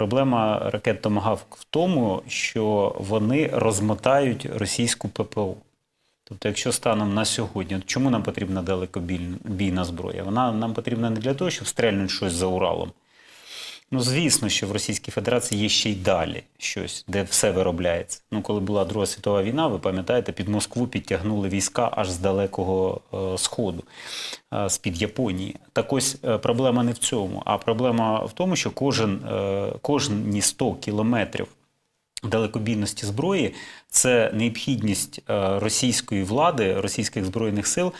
Проблема ракет Томагавк в тому, що вони розмотають російську ППО. Тобто, якщо станом на сьогодні, чому нам потрібна далекобійна зброя? Вона нам потрібна не для того, щоб стрельнути щось за Уралом. Ну, звісно, що в Російській Федерації є ще й далі щось, де все виробляється. Ну, коли була Друга світова війна, ви пам'ятаєте, під Москву підтягнули війська аж з далекого е, сходу, е, з-під Японії. Так ось е, проблема не в цьому, а проблема в тому, що кожен, е, кожні 100 кілометрів далекобійності зброї це необхідність е, російської влади, російських збройних сил е,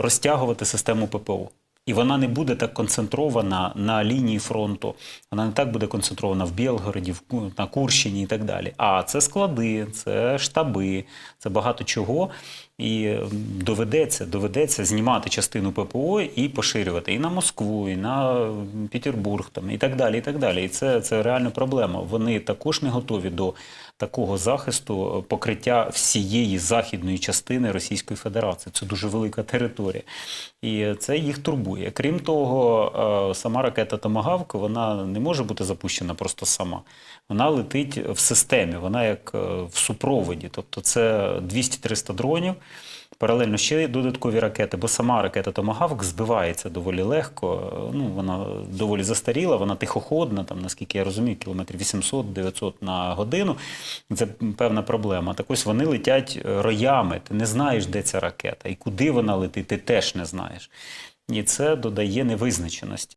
розтягувати систему ППО. І вона не буде так концентрована на лінії фронту, вона не так буде концентрована в Білгороді, на Курщині і так далі. А це склади, це штаби, це багато чого. І доведеться, доведеться знімати частину ППО і поширювати і на Москву, і на Петербург, там, і так далі. І так далі. І це, це реальна проблема. Вони також не готові до такого захисту е, покриття всієї західної частини Російської Федерації. Це дуже велика територія. І це їх турбує. Крім того, е, сама ракета Томагавк вона не може бути запущена просто сама. Вона летить в системі, вона як е, в супроводі. Тобто це 200-300 дронів. Паралельно ще є додаткові ракети, бо сама ракета Томагавк збивається доволі легко. Ну, вона доволі застаріла, вона тихоходна, там, наскільки я розумію, кілометрів 800-900 на годину. Це певна проблема. Так ось вони летять е, роями. Ти не знаєш, де ця ракета і куди вона летить, ти теж не знаєш. І це додає невизначеності.